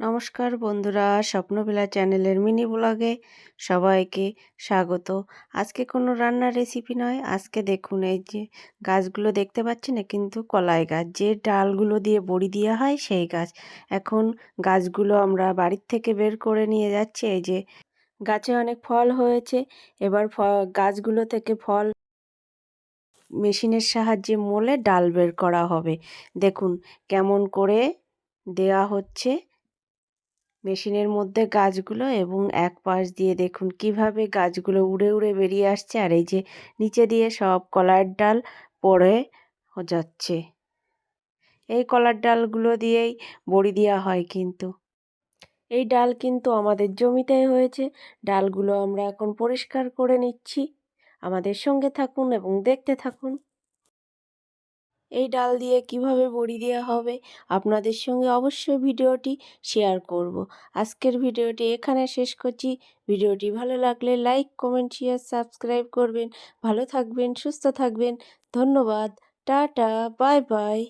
নমস্কার বন্ধুরা স্বপ্নবেলা চ্যানেলের মিনি ব্লগে সবাইকে স্বাগত। আজকে কোনো রান্নার রেসিপি নয়, আজকে দেখুন এই যে গাছগুলো দেখতে পাচ্ছেন না কিন্তু কলাই গাছ। যে ডালগুলো দিয়ে বড়ি দেওয়া হয় সেই গাছ। এখন গাছগুলো আমরা বাড়ির থেকে বের করে নিয়ে যাচ্ছি, এই যে গাছে অনেক ফল হয়েছে, এবার ফ, গাছগুলো থেকে ফল মেশিনের সাহায্যে মোলে ডাল বের করা হবে। দেখুন কেমন করে দেয়া হচ্ছে। মেশিনের মধ্যে গাছগুলো এবং এক পাশ দিয়ে দেখুন কীভাবে গাছগুলো উড়ে উড়ে বেরিয়ে আসছে আর এই যে নিচে দিয়ে সব কলার ডাল পড়ে যাচ্ছে। এই কলার ডালগুলো দিয়েই বড়ি দেওয়া হয় কিন্তু। এই ডাল কিন্তু আমাদের জমিতে হয়েছে। ডালগুলো আমরা এখন পরিষ্কার করে নিচ্ছি। আমাদের সঙ্গে থাকুন এবং দেখতে থাকুন। এই ডাল দিয়ে কীভাবে বড়ি দেওয়া হবে, আপনাদের সঙ্গে অবশ্যই ভিডিওটি শেয়ার করব। আজকের ভিডিওটি এখানে শেষ করছি। ভিডিওটি ভালো লাগলে লাইক, কমেন্ট, শেয়ার, সাবস্ক্রাইব করবেন। ভালো থাকবেন, সুস্থ থাকবেন। ধন্যবাদ। Tata, bye bye.